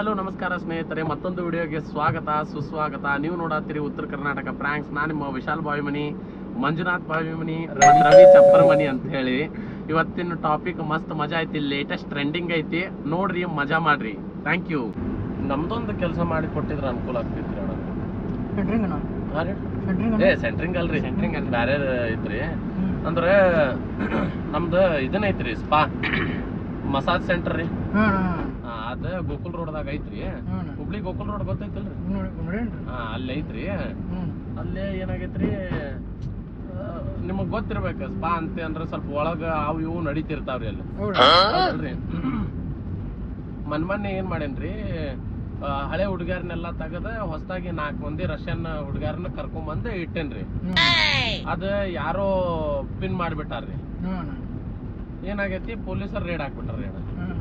Hello ನಮಸ್ಕಾರ ಸ್ನೇಹಿತರೆ ಮತ್ತೊಂದು ವಿಡಿಯೋಗೆ ಸ್ವಾಗತ ಸುಸ್ವಾಗತ. ನೀವು ನೋಡತ್ತೀರಿ ಉತ್ತರ ಕರ್ನಾಟಕ ಪ್ರಾಂಕ್ಸ್. ನಾನು ನಿಮ್ಮ ವಿಶಾಲ್ ಬಾವಿಮನಿ ಮಂಜುನಾಥ್ ಬಾವಿಮನಿ ರವಿ ಚಪ್ಪರ್ಮನಿ ಅಂತ ಹೇಳಿ. ಇವತ್ತಿನ ಟಾಪಿಕ್ ಮಸ್ತ್ ಮಜಾ ಐತಿ ಲೇಟೆಸ್ಟ್ ಟ್ರೆಂಡಿಂಗ್ ಐತಿ. ನೋಡ್ರಿ ಮಜಾ ಮಾಡ್ರಿ. ಥ್ಯಾಂಕ್ ಯು ನಮ್ದೊಂದು ಕೆಲಸ ಮಾಡಿ ಕೊಟ್ಟಿದ್ರೆ ಅನುಕೂಲ ಆಗ್ತಿತ್ತು? ಏ ಸೆಂಟ್ರಿಂಗ್ ಅಲ್ರಿ. ಸೆಂಟ್ರಿಂಗ್ ಅಲ್ರಿ. ಬೇರೆ ಐತ್ರಿ. ಅಂದ್ರೆ ನಮ್ದು ಇದನ್ನೈತ್ರಿ ಸ್ಪಾ ಮಸಾಜ್ ಸೆಂಟರ್ ರೀ. ಗೋಕುಲ್ ರೋಡ್ದಾಗ ಐತ್ರಿ. ಹುಬ್ಳಿ ಗೋಕುಲ್ ರೋಡ್ ಗೊತ್ತೈತಲ್ರಿ? ಹಾ ಅಲ್ಲಿ ಐತ್ರಿ. ಅಲ್ಲೇ ಏನಾಗೈತ್ರಿ? ನಿಮಗ್ ಗೊತ್ತಿರ್ಬೇಕು ಸ್ಪಾ ಅಂತ ಅಂದ್ರ ಸ್ವಲ್ಪ ಒಳಗ ಅವು ಇವು ನಡೀತಿರ್ತಾವ್ರಿ ಅಲ್ಲಿ. ಮನ್ ಮೊನ್ನೆ ಏನ್ ಮಾಡೇನ್ರಿ? ಹಳೆ ಹುಡುಗಾರ್ನೆಲ್ಲ ತೆಗದ ಹೊಸದಾಗಿ ನಾಲ್ಕು ಮಂದಿ ರಷ್ಯನ್ ಹುಡುಗಾರನ್ನ ಕರ್ಕೊಂಬಂದ್ ಇಟ್ಟೇನ್ರಿ. ಅದ ಯಾರೋ ಪಿನ್ ಮಾಡ್ಬಿಟ್ಟಾರ್ರಿ. ಏನಾಗೈತಿ? ಪೊಲೀಸರ್ ರೇಡ್ ಹಾಕ್ಬಿಟ್ಟಾರ್ರಿ ಅಣ್ಣ ಹಾಂ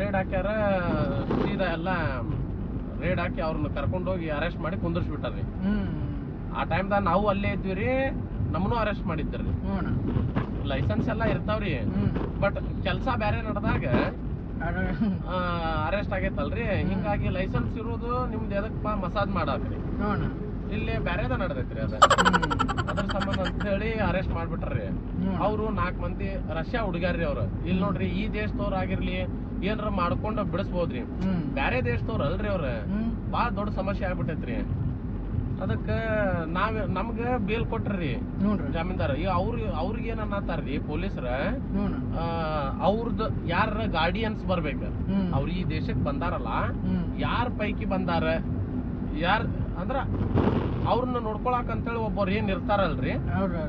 ರೇಡ್ ಹಾಕ್ಯಾರ ಸೀದಾ ಎಲ್ಲ ರೇಡ್ ಹಾಕಿ ಅವ್ರನ್ನ ಕರ್ಕೊಂಡೋಗಿ ಅರೆಸ್ಟ್ ಮಾಡಿ ಕುಂದರ್ಸ್ಬಿಟ್ಟಾರ್ರಿ. ರೀ ಆ ಟೈಮ್ದಾಗ ನಾವು ಅಲ್ಲೇ ಇದ್ವಿ ರೀ ನಮ್ಮನ್ನು ಅರೆಸ್ಟ್ ಮಾಡಿದ್ರಿ ಲೈಸೆನ್ಸ್ ಎಲ್ಲ ಇರ್ತಾವ್ರಿ. ಬಟ್ ಕೆಲಸ ಬೇರೆ ನಡೆದಾಗ ಅರೆಸ್ಟ್ ಆಗೈತಲ್ರಿ. ಹಿಂಗಾಗಿ ಲೈಸೆನ್ಸ್ ಇರೋದು ನಿಮ್ದು ಎದಕ್ಕಪ್ಪ ಮಸಾಜ್ ಮಾಡಾಕ್ರಿ. ಇಲ್ಲಿ ಬ್ಯಾರೆದ ನಡೆದೈತ್ರಿ ಅದ. ಅದ್ರ ಸಂಬಂಧ ಅಂತ ಹೇಳಿ ಅರೆಸ್ಟ್ ಮಾಡ್ಬಿಟ್ರಿ ಅವರು ನಾಲ್ಕು ಮಂದಿ ರಷ್ಯಾ ಹುಡುಗಾರ್ರಿ ಅವ್ರು. ಇಲ್ಲಿ ನೋಡ್ರಿ ಈ ದೇಶದವ್ರ ಆಗಿರ್ಲಿ ಏನಾರ ಮಾಡ್ಕೊಂಡ ಬಿಡಿಸ್ಬೋದ್ರಿ. ಬ್ಯಾರೆ ದೇಶದವ್ರ ಅಲ್ರಿ ಅವ್ರ. ಬಾಳ ದೊಡ್ಡ ಸಮಸ್ಯೆ ಆಗ್ಬಿಟ್ಟೈತ್ರಿ. ಅದಕ್ಕ ನಾವ್ ನಮ್ಗ ಬೇಲ್ ಕೊಟ್ರಿ ಜಾಮೀನ್ದಾರ. ಈಗ ಅವ್ರ ಅವ್ರಿಗೆ ಏನ್ ಅನ್ನತಾರ್ರಿ ಪೊಲೀಸರ? ಅವ್ರದ್ದು ಯಾರ ಗಾರ್ಡಿಯನ್ಸ್ ಬರ್ಬೇಕ? ಅವ್ರ ಈ ದೇಶಕ್ ಬಂದಾರಲ್ಲ? ಯಾರ ಪೈಕಿ ಬಂದಾರ? ಯಾರ ಅಂದ್ರ ಅವ್ರನ್ನ ನೋಡ್ಕೊಳಕ್ ಅಂತೇಳಿ ಒಬ್ಬರು ಏನ್ ಇರ್ತಾರಲ್ರಿ?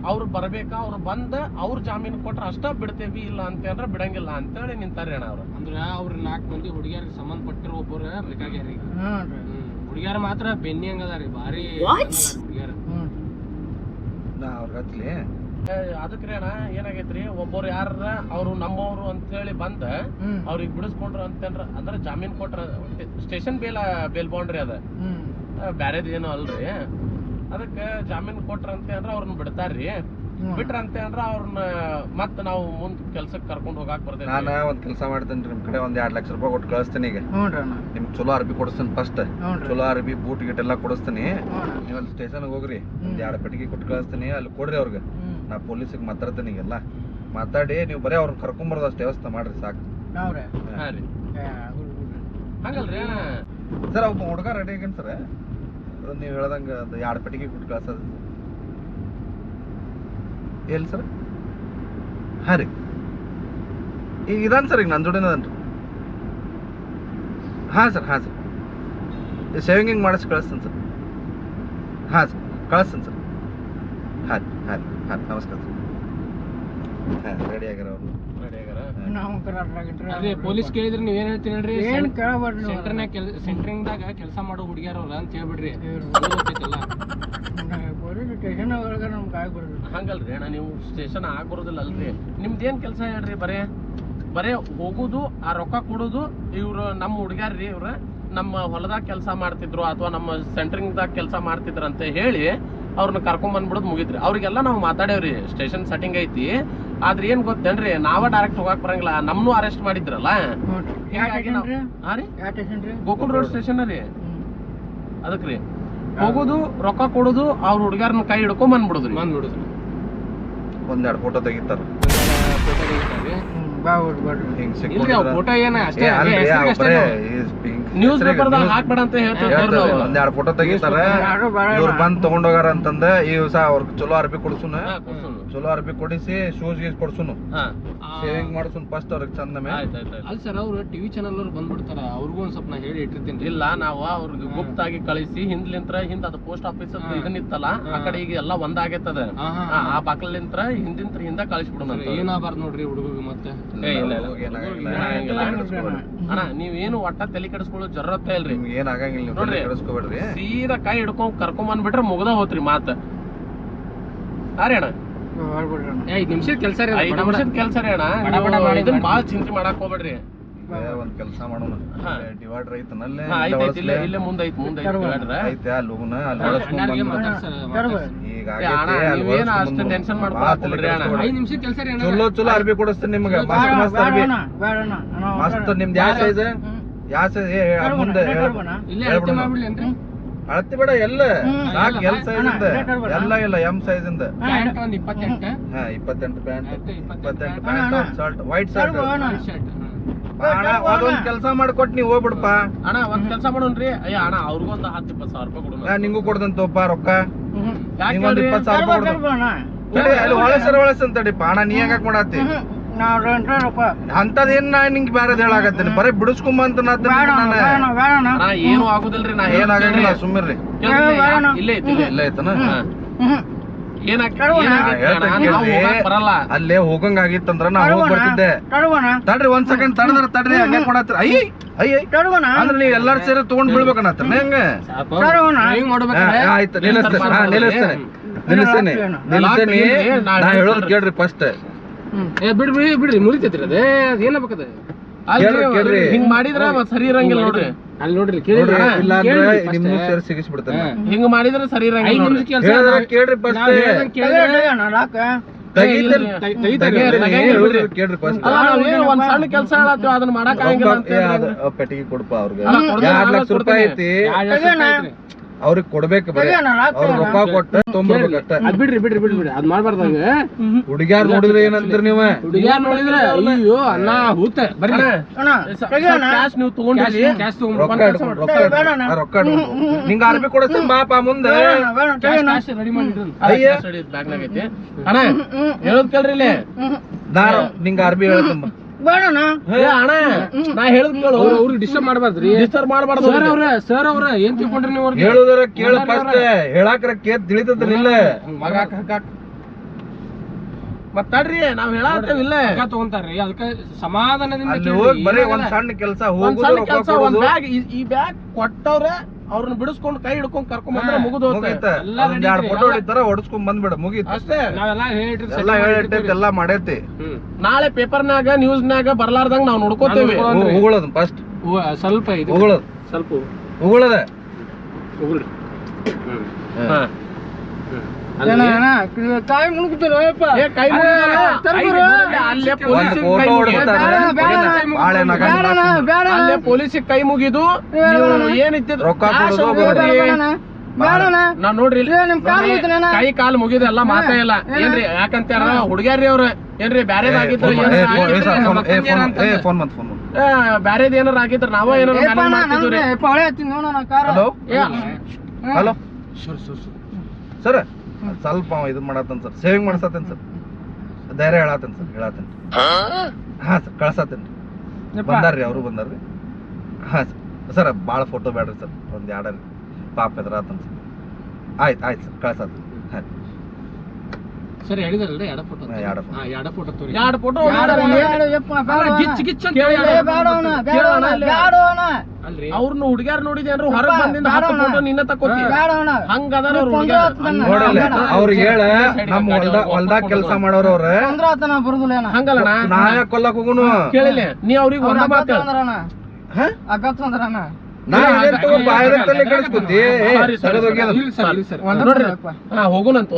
ಅವ್ರು ಬರ್ಬೇಕಾ? ಅವ್ರು ಬಂದ ಅವ್ರ ಜಾಮೀನು ಕೊಟ್ರ ಅಷ್ಟ ಬಿಡ್ತೇವಿ ಇಲ್ಲ ಅಂತಂದ್ರ ಬಿಡಂಗಿಲ್ಲ ಅಂತೇಳಿ ನಿಂತಾರಿ ಅಣ್ಣ ಅವ್ರು. ಅಂದ್ರ ಅವ್ರ ನಾಲ್ಕು ಮಂದಿ ಹುಡುಗಿಯರಿಗೆ ಸಂಬಂಧಪಟ್ಟಿರೋ ಒಬ್ಬರು ಬೇಕಾಗ್ಯಾರಿ ಹುಡುಗಿಯರ ಮಾತ್ರ ಬೆನ್ನಿ ಹಂಗದಾರಿ ಬಾರಿ ಭಾರಿ ಹುಡುಗಿಯರ. ಅದಕ್ರಿ ಅಣ್ಣ ಏನಾಗೈತ್ರಿ? ಒಬ್ಬರು ಯಾರ ಅವ್ರು ನಮ್ಮವ್ರು ಅಂತೇಳಿ ಬಂದ ಹ್ಞೂ ಅವ್ರಿಗೆ ಬಿಡಿಸ್ಕೊಂಡ್ರು ಅಂತಂದ್ರ ಅಂದ್ರ ಜಾಮೀನ್ ಕೊಟ್ರ ಸ್ಟೇಷನ್ ಬೇಲ್ ಬೇಲ್ ಬೌಂಡ್ರಿ ಅದ. ಹ್ಞೂ ಬ್ಯಾರೇದ್ ಏನು ಅಲ್ರಿ. ಅದಕ್ಕ ಜಾಮೀನ್ ಕೊಟ್ರ ಅಂತ ಅಂದ್ರ ಅವ್ರನ್ನ ಬಿಡ್ತಾರ್ರಿ. ಬಿಟ್ರಂತೆ ಬಿಟ್ರ ಅಂತ ಅಂದ್ರ ಅವ್ರನ್ನ ಮತ್ ನಾವು ಮುಂದ್ ಕೆಲ್ಸಕ್ ಕರ್ಕೊಂಡ್ ಹೋಗಾಕ್ ಬರ್ತೇವೆ ನಾನು ಒಂದ್ ಕೆಲಸ ಮಾಡ್ತೇನೆ ನಿಮ್ ಕಡೆ ಒಂದ್ ಎರಡ್ ಲಕ್ಷ ರೂಪಾಯಿ ಕೊಟ್ಟು ಕಳಿಸ್ತೀನಿ ಈಗ. ನಿಮ್ ಚಲೋ ಅರ್ಬಿ ಕೊಡಿಸ್ತೀನಿ ಫಸ್ಟ್ ಚಲೋ ಅರ್ಬಿ ಬೂಟ್ ಗಿಟ್ ಎಲ್ಲಾ ಕೊಡಿಸ್ತೀನಿ. ನೀವ್ ಅಲ್ಲಿ ಸ್ಟೇಷನ್ ಹೋಗ್ರಿ. ಒಂದ್ ಎರಡ್ ಪೆಟ್ಟಿಗೆ ಕೊಟ್ಟು ಕಳಿಸ್ತೀನಿ. ಅಲ್ಲಿ ಕೊಡ್ರಿ ಅವ್ರಿಗೆ. ನಾ ಪೊಲೀಸಿಗೆ ಮಾತಾಡ್ತೀನಿ ಈಗೆಲ್ಲ. ಮಾತಾಡಿ ನೀವು ಬರೀ ಅವ್ರನ್ನ ಕರ್ಕೊಂಬರೋದು ಅಷ್ಟು ವ್ಯವಸ್ಥೆ ಮಾಡ್ರಿ ಸಾಕು. ಹಂಗಲ್ರಿ? ಸರ್ ಒಬ್ಬ ಹುಡುಗ ರೆಡಿ ಆಗೇನ್ ಸರ್. ನೀವು ಹೇಳ್ದಂಗೆ ಅದು ಎರಡು ಪೆಟ್ಟಿಗೆ ಕೊಟ್ಟು ಕಳ್ಸೋದು ಎಲ್ಲಿ ಸರ್ ಹಾಂ ರೀ. ಈಗ ಇದಾನ್ ಸರ್ ಈಗ ನನ್ನ ಜೋಡಿನ ಅದಾನ್ರಿ ಹಾಂ ಸರ್ ಹಾಂ ಸರ್ ಸೇವಿಂಗಿಂಗ್ ಮಾಡಿಸಿ ಕಳಿಸ್ತೀನಿ ಸರ್ ಹಾಂ ಸರ್ ಕಳಿಸ್ತೀನಿ ಸರ್ ಹಾಂ ರೀ ಹಾಂ ರೀ, ಹಾಂ ನಮಸ್ಕಾರ ಸರ್ ಹಾಂ ರೆಡಿ ಆಗ್ಯಾರ ಅವ್ರು ನಾವು ಅದೇ ಪೊಲೀಸ್ ಕೇಳಿದ್ರೆ ನೀವ್ ಏನ್ ಹೇಳ್ತೀನಿ ಹೇಳ್ರಿ ಏನು ದಾಗ ಸೆಂಟರ್ನಾಗ ಕೆಲ್ ಸೆಂಟ್ರಿಂಗ್ದಾಗ ಕೆಲಸ ಮಾಡೋ ಹುಡುಗಿಯರವ್ರ ಅಂತ ಹೇಳ್ಬಿಡ್ರಿ. ಗೊತ್ತೈತಲ್ಲ ಪೊಲೀಸ್ ಸ್ಟೇಷನ್ ಒಳಗೆ ನಮ್ಗೆ ಆಗ್ಬಿಡ್ರಿ ಹಂಗಲ್ರಿ ಅಣ್ಣ ನೀವು ಸ್ಟೇಷನ್ ಆಗ್ಬರೋದಿಲ್ಲ ಅಲ್ರಿ ನಿಮ್ದೇನ್ ಕೆಲಸ ಹೇಳ್ರಿ ಬರೇ? ಬರೇ ಹೋಗುದು ಆ ರೊಕ್ಕ ಕೊಡುದು ಇವ್ರು ನಮ್ಮ ಹುಡುಗ್ಯಾರ್ರಿ ಇವ್ರ. ನಮ್ಮ ಹೊಲದಾಗ ಕೆಲಸ ಮಾಡ್ತಿದ್ರು ಅಥವಾ ನಮ್ಮ ಸೆಂಟ್ರಿಂಗ್ದಾಗ ಕೆಲಸ ಮಾಡ್ತಿದ್ರು ಅಂತ ಹೇಳಿ ಅವ್ರನ್ನ ಕರ್ಕೊಂಡ್ ಬಂದ್ಬಿಡೋದು ಮುಗಿತ್ರಿ. ಅವ್ರಿಗೆಲ್ಲ ನಾವು ಮಾತಾಡೇವ್ರಿ ಸ್ಟೇಷನ್ ಸೆಟ್ಟಿಂಗ್ ಐತಿ. ಆದ್ರೆ ಏನ್ ಗೊತ್ತೇನ್ರಿ ನಾವ ಡೈರೆಕ್ಟ್ ಹೋಗಾಕ್ ಬರಂಗಿಲ್ಲ. ನಮ್ನು ಅರೆಸ್ಟ್ ಮಾಡಿದ್ರಲ್ಲ? ಗೋಕುಲ್ ರೋಡ್ ಸ್ಟೇಷನ್ ರೀ ಅದಕ್ರಿ. ಹೋಗುದು ರೊಕ್ಕ ಕೊಡುದು ಅವ್ರ ಹುಡುಗಾರನ ಕೈ ಹಿಡ್ಕೊಂಡ್ ಬಂದ್ಬಿಡುದ್ರಿ. ಬಂದ್ಬಿಡುದು ಒಂದೆರಡು ಫೋಟೋ ತೆಗಿತಾರ. ಇಲ್ರಿ ಅವ್ ಫೋಟೋ ಏನ ಅಷ್ಟೇ ಹೆಸ್ರಿಗೆ ಅಷ್ಟೇ. ನ್ಯೂಸ್ ಪೇಪರ್ದಾಗ ಹಾಕ್ಬೇಡ ಅಂತ ಹೇಳ್ತಾರೆ, ಒಂದೆರಡು ಫೋಟೋ ತೆಗಿತಾರ ಇವ್ರು ಬಂದ್ ತಗೊಂಡೋಗಾರ ಅಂತಂದ ಈ ದಿವಸ ಅವ್ರ ಚಲೋ ಅರ್ಬಿ ಕೊಡ್ಸುನ. ಚಲೋ ಅರ್ಬಿ ಕೊಡಿಸಿ ಶೂಸ್ ಗೀಸ್ ಕೊಡ್ಸುನು ಹಾ. ಆ, ಸೇವಿಂಗ್ ಮಾಡ್ಸುನ್ ಫಸ್ಟ್ ಅವ್ರಿಗೆ ಚಂದ ಮೇಲೆ ಆಯ್ತ್ ಆಯ್ತ್ ಆಯ್ತ್. ಅಲ್ ಸರ್ ಅವ್ರು ಟಿವಿ ಚಾನಲ್ ಅವ್ರು ಬಂದ್ಬಿಡ್ತಾರ ಅವ್ರಿಗೂ ಒಂದ್ ಸ್ವಲ್ಪ ನಾ ಹೇಳಿ ಇಟ್ಟಿರ್ತೀನಿ ಇಲ್ಲ ನಾವು ಅವ್ರಿಗೆ ಗುಪ್ತಾಗಿ ಕಳಿಸಿ ಹಿಂದ್ಲಿಂತ್ರ ಹಿಂದ ಅದು ಪೋಸ್ಟ್ ಆಫೀಸ್. ಇದನ್ನಿತ್ತಲ್ಲ ಆ. ಕಡೆ ಈಗ ಎಲ್ಲ ಒಂದಾಗೈತದ ಆ, ಬಾಕಲಿಂತ್ರ ಹಿಂದಿಂತ್ರ ಹಿಂದ ಕಳಿಸ್ಬಿಡೋಣ ಏನಾಗಬಾರ್ದು ನೋಡ್ರಿ ಹುಡುಗ ಮತ್ತೆ ಅಣ್ಣ? ನೀವೇನು ಒಟ್ಟ ತಲೆ ಕೆಡಿಸ್ಕೊಳ್ಳೋ ಜರತ್ತ ಇಲ್ರಿ ನಿಮ್ಗೆ ಏನ್ ಆಗಂಗಿಲ್ಲ ನೋಡ್ರಿ. ಸೀದಾ ಕೈ ಹಿಡ್ಕೊಂಡ್ ಕರ್ಕೊಂಡ್ ಬಂದ್ಬಿಟ್ರೆ ಮುಗ್ದ ಹೋತ್ರಿ ಮಾತ. ಅರೆ ಅಣ್ಣ? ಐದ್ ನಿಮಿಷದ ಕೆಲಸ ಐದು. ನಿಮಿಷದ ಕೆಲ್ಸ ರೀ ಅಣ್ಣ. ಇದನ್ನ ಚಿಂತೆ ಮಾಡಕ್ ಹೋಗ್ಬೇಡ್ರಿ. ಒಂದ್ ಕೆಲಸ ಮಾಡೋಣ. ಡಿವೈಡರ್ ಐತನಲ್ಲೇ ಇಲ್ಲೇ ಮುಂದೆ ಐತಿ ಮುಂದೆ ಐತೆ ಅಲ್ಲಿ ಅಲ್ಲಿ. ಈಗ ಏನು ಅಷ್ಟು ಭಾಳ ಅಣ್ಣ. ಕೆಡಿಸ್ಕೊಬೇಡ್ರಿ. ಐದ್ ಕೆಲಸ ರೀ ಅಣ್ಣ. ಚಲೋ ಚಲೋ ಅರ್ಬಿ ಕೊಡಿಸ್ತೀನಿ ನಿಮ್ಗೆ. ಮಸ್ತ್ ಅರ್ಬಿ ನಿಮ್ದು ಯಾವ ಸೈಜ್ ಯಾವ ಸೈಜ್ ಮುಂದೆ ಅಳತೆ ಬೇಡ ಎಲ್ಲ. ಸಾಕ್. ಎಲ್ ಸೈಜ್ ಇಂದ. ಎಲ್ಲ ಇಲ್ಲ ಎಂ ಸೈಜ್ ಇಂದ. ಇಪ್ಪತ್ತೆಂಟು. ಹಾ ಇಪ್ಪತ್ತೆಂಟು ಪ್ಯಾಂಟ್. ಇಪ್ಪತ್ತೆಂಟು. ಪ್ಯಾಂಟ್ ಶರ್ಟ್ ವೈಟ್ ಶರ್ಟ್ ಅದೊಂದ್ ಕೆಲಸ ಮಾಡ್ಕೊಟ್ ನೀವ್ ಹೋಗ್ಬಿಡಪ್ಪ ಅಣ್ಣ ಒಂದ್ ಕೆಲಸ ಮಾಡೋಣ್ರಿ. ಅಯ್ಯ ಅಣ್ಣ ಅವ್ರಿಗೊಂದು ಹತ್ತು ಇಪ್ಪತ್ತು ಸಾವಿರ ರೂಪಾಯಿ ಕೊಡೋಣ. ನಾ ನಿಂಗೂ ಕೊಡ್ದಂತಪ್ಪ ರೊಕ್ಕ. ಯಾಕೆ ಹೇಳ್ರಿ? ಇಪ್ಪತ್ತು ಸಾವಿರ ರೂಪಾಯಿ ಕೊಡ್ದು ತಡಿ, ಅಲ್ಲಿ ಒಳಸರ ಒಳಸ ಅಂತಡಿಪ್ಪ ಅಣ್ಣ ನೀ ಹೆಂಗಾಕ್ ಮಾಡತ್ತಿ ನಾವು ರೆಂಟ್ರಪ್ಪ ಅಂತದೇನ್ ನಾ ನಿಂಗೆ ಬೇರೆದ್ ಹೇಳಾಕತ್ತೀನಿ? ಬರೀ ಬಿಡಿಸ್ಕೊಂಬಂತ ಬೇಡ ಅಣ್ಣ, ಬೇಡ ಅಣ್ಣ, ಬೇಡ ಅಣ್ಣ. ಏನು ಆಗುದಿಲ್ರಿ ನಾ ಏನಾಗಂಗಿಲ್ಲ ಸುಮ್ಮಿರ್ರಿ ಕೇಳ್ರಿ, ಅಣ್ಣ. ಇಲ್ಲೇ ಐತಿ ಇಲ್ಲೇ. ಇಲ್ಲ ಐತನ ಹ್ಮ್. ಅಲ್ಲೇ ಹೋಗಂಗ ಆಗಿತ್ತಂದ್ರ ನಾ ಹೋಗ್ ಬರ್ತಿದ್ದೆ ತಡ್ರಿ ಒಂದ್ ಸೆಕೆಂಡ್ ತಡದ್ರ ತಡ್ರಿ ಹಂಗೆ ಕೊಡತ್ರಿ. ಅಯ್ಯ ಅಯ್ಯ. ಅಂದ್ರೆ ನೀವ್ ಎಲ್ಲಾರು ಸೇರಿ ತಗೊಂಡ್ ಬೀಳ್ಬೇಕನ್ನತ್ರ ಹೆಂಗ? ಆಯ್ತು. ನಿಲ್ಲಿಸ್ತೇನೆ. ಹಾ ನಿಲ್ಲಿಸ್ತೇನೆ. ನಿಲ್ಲಿಸ್ತೇನೆ. ನಿಲ್ಲಿಸ್ತೇನೆ. ನಾ ಹೇಳೋದ್ ಕೇಳ್ರಿ ಫಸ್ಟ್ ಏ ಬಿಡ್ರಿ ಬಿಡ್ರಿ ಮುರಿತೈತ್ರಿ ಅದೇ. ಅದ್ ಏನಾಗ್ಬೇಕದ ಅಲ್ರಿ, ಕೇಳ್ರಿ, ಕೇಳ್ರಿ. ಹಿಂಗ್ ಮಾಡಿದ್ರ ಸರಿ ಇರಂಗಿಲ್ಲ ನೋಡ್ರಿ. ಅಲ್ಲಿ ನೋಡ್ರಿ ಕೇಳಿ ನೋಡ್ರಿ ಇಲ್ಲ ಅಂದ್ರೆ ಕೇಳ್ರಿ first. ನಿಮ್ನು ಸೇರಿ ಸಿಗಿಸ್ಬಿಡ್ತೇನೆ ಹಾ. ಹಿಂಗ್ ಮಾಡಿದ್ರ ಸರಿ ಐದ್ ಇರಂಗಿಲ್ಲ ನಿಮಿಷ ನೋಡ್ರಿ. ಕೆಲ್ಸ ಹೇಳಿದ್ರೆ ನಾವ್- ಕೇಳ್ರಿ ಫಸ್ಟ್ ನಾವ್ ಹೇಳ್ದಂಗ್ ಕೇಳಿದ್ರೆ ತೆಗೆ, ತೆಗೆ ಅಣ್ಣ, ಲಾಕ. ತೆಗೀತೇನೆ ತೆಗಿ- ತೆಗಿತಾರೆ. ತೆಗಿ- ತೆಗಿ- ಹೇಳಿದ್ರೆ ಕೇಳ್ರಿ ಫಸ್ಟ್ ಅಲ್ಲ ನಾವ್ ಏನು ಒಂದ್ ಸಣ್ಣ ಕೆಲಸ ಹೇಳತ್ತೀವಿ ಅದನ್ನ ಮಾಡಕ್ ಆಗಂಗಿಲ್ಲ ಅಂತ ಹೇಳ್ರಿ. ಪೆಟ್ಟಿಗೆ ಕೊಡಪ್ಪ ಅವ್ರಿಗೆ ಅಲ್ಲ, ಕೊಡ್ತೀನಿ, ಎರಡ್ ನಾನು ಲಕ್ಷ ರೂಪಾಯಿ ಐತಿ ಅವ್ರಿಗೆ ಕೊಡ್ಬೇಕು ಬರೀ. ಅವ್ರ ರೊಕ್ಕ ಕೊಟ್ಟ ತೊಂಬರ್ಬೇಕಷ್ಟ ಅದ್ ಬಿಡ್ರಿ ಬಿಡ್ರಿ ಬಿಡ್ರಿ ಬಿಡ್ರಿ. ಅದ್ ಮಾಡ್ಬಾರ್ದು ಹಂಗ ಹುಡುಗ್ಯಾರ್ ನೋಡಿದ್ರೆ ಏನಂತೀರಿ ನೀವ? ಹುಡುಗಿಯಾರ್ ನೋಡಿದ್ರೆ ಅಯ್ಯೋ ಹೂತ. ಅಣ್ಣ, ಸ- ಅಣ್ಣ. cash ನೀವು ತಗೊಂಡಿರಿ. ಕ್ಯಾಶ್ ಹಿಡ್ಕೊಂಡು ರೊಕ್ಕ ರೊಕ್ಕ. ನಿಂಗ ಅರ್ಬಿ ಕೊಡಿಸ್ತೀನಿ ಬಾಪ ಮುಂದೆ. ಕ್ಯಾಶ್ ರೆಡಿ ಅಣ್ಣ. ಹೇಳೋದ್ ಕೇಳ್ರಿ ಇಲ್ಲಿ. ದಾರ ನಿಂಗ ಹೇಳ್ತಮ್ಮ ಬೇಡ ಅಣ್ಣ. ಏ ಅಣ್ಣ ನಾ ಹೇಳದ್ ಕೇಳು. ಅವ್ರು ಅವ್ರಿಗೆ ಡಿಸ್ಟರ್ಬ್ ಮಾಡ್ಬಾರ್ದ್ರಿ. ಡಿಸ್ಟರ್ಬ್ ಮಾಡಬಾರ್ದು ಸರ್ ಅವ್ರ ಸರ್ ಅವ್ರ ಏನ್ ತಿಳ್ಕೊಂಡ್ರಿ ನೀವು ಹೇಳುದರ ಕೇಳ ಫಸ್ಟ್ ಹೇಳಾಕ್ರ ಕೇತ್ ತಿಳಿತದ್ರಿಲ್ಲ ಮಗ ಮತ್ ತಡ್ರಿ ನಾವ್ ಹೇಳತ್ತೇವ್ ಇಲ್ಲ. ರೊಕ್ಕ ತಗೊಂತಾರ್ರಿ. ಅದಕ್ಕೆ ಸಮಾಧಾನದಿಂದ ಬರೀ ಒಂದ್ ಸಣ್ಣ ಕೆಲಸ ಒಂದ್ ಹೋಗುದು ಸಣ್ಣ ರೊಕ್ಕ ಕೆಲ್ಸ ಒಂದ್ ಕೊಡುದು. ಬ್ಯಾಗ್ ಈ ಬ್ಯಾಗ್ ಕೊಟ್ಟವ್ರೆ ಅವ್ರನ್ನ ಬಿಡಿಸ್ಕೊಂಡು ಕೈ ಹಿಡ್ಕೊಂಡ್ ಕರ್ಕೊಂಡ್ ಬಂದ್ರೆ ಮುಗಿದು ready ಎರಡ್ ಫೋಟೋ. ಹೊಡಿತಾರ ಹೊಡ್ಸ್ಕೊಂಡ್ ಬಂದ್ಬಿಡ ಮುಗೀತ. ಅಷ್ಟೇ. ಎಲ್ಲ ಹೇಳಿಟ್ಟೈತಿ ಎಲ್ಲ ಮಾಡೈತಿ. ಹ್ಮ್. ನಾಳೆ ಪೇಪರ್ನಾಗ ನ್ಯೂಸ್ನಾಗ ಬರ್ಲಾರ್ದಂಗ ನಾವ್ ನೋಡ್ಕೋತೇವಿ. ಉಗುಳದ್ ಫಸ್ಟ್ ಸ್ವಲ್ಪ ಇದು. ಉಗುಳದ್. ಸ್ವಲ್ಪ ಉಗುಳದ. ಉಗುಳ್ರಿ ಹ್ಮ್. ಹಾ. ಕಾಯಿ. ಐದು ಅಲ್ಲೇ ಪೊಲೀಸಿಗೆ ಕೈ ಮುಗಿದು. ಏನಿತ್ತು ರೊಕ್ಕ. ನಾವ್ ನೋಡ್ರಿ. ಕೈ ಕಾಲ್ ಮುಗಿದ ಎಲ್ಲ ಮಾತಾ ಇಲ್ಲ. ಏನ್ರಿ ಯಾಕಂತ ಹುಡುಗ್ಯಾರ್ರಿ ಅವ್ರ. ಏನ್ರಿ ಸರ್ ಫೋನ್ ಬಂತ್ ಫೋನ್ ಬ್ಯಾರೇದ್ ಏನಾರ ಆಗಿದ್ರ ನಾವ ಏನಾರ. ಹಲೋ? ಹಲೋ ಶುರ್ ಸರ್ ಸ್ವಲ್ಪ ಅವ ಇದು ಮಾಡತ್ತನ್ ಸರ್. ಸೇವಿಂಗ್ ಮಾಡ್ಸತ್ತೇನ್ ಸರ್. ಧೈರ್ಯ ಹೇಳತ್ತೇನ್ ಸರ್ ಹೇಳತ್ತೇನ್ ಹಾ? ಸರ್ ಕಳ್ಸತ್ತೇನ್. ಯಪ್ಪ. ಬಂದಾರ್ರಿ ಅವರು ಬಂದಾರ್ರಿ. ಹಾ ಸರ್. ಸರ್ ಭಾಳ ಫೋಟೋ ಬೇಡ್ರಿ ಸರ್. ಒಂದ್ ಎರಡ ಪಾಪ ಎದ್ರಾತನ್ ಸರ್. ಆಯ್ತು ಆಯ್ತು ಸರ್ ಕಳ್ಸತ್ತ ಹಾಂ. ಸರಿ ಹೇಳಿದಾರಲ್ರಿ ಎಡ ಫೋಟೋ ಫೋಟೋ ತೋರಿ. ಎರಡ್ ಫೋಟೋ ಅಂತ ಹೇಳಿ ಬೇಡ ಅವ್ರನ್ನ ಹುಡುಗ್ಯಾರ ನೋಡಿದೇನ್ರು ಹೊರಗ್ ಬಂದಿಂದ ಹತ್ತು ಫೋಟೋ ನಿನ್ನ ತಕೋತಿ ಹಂಗ. ಅವ್ರಿಗೆ ಹೇಳ ಹೊಲ್ದ ಹೊಲ್ದಾಗ ಕೆಲಸ ಮಾಡೋರು ಅವ್ರ. ಹಂಗಲ್ಲಣ್ಣ ನಾ ಯಾಕೆ ಕೊಲ್ಲಕ್ ಹೋಗುನು. ಕೇಳಿಲ್ಲ. ನೀ ಅವ್ರಿಗೆ ಅವ್ರು ಒಂದ ಮಾತು ಹೋಗುನಂತ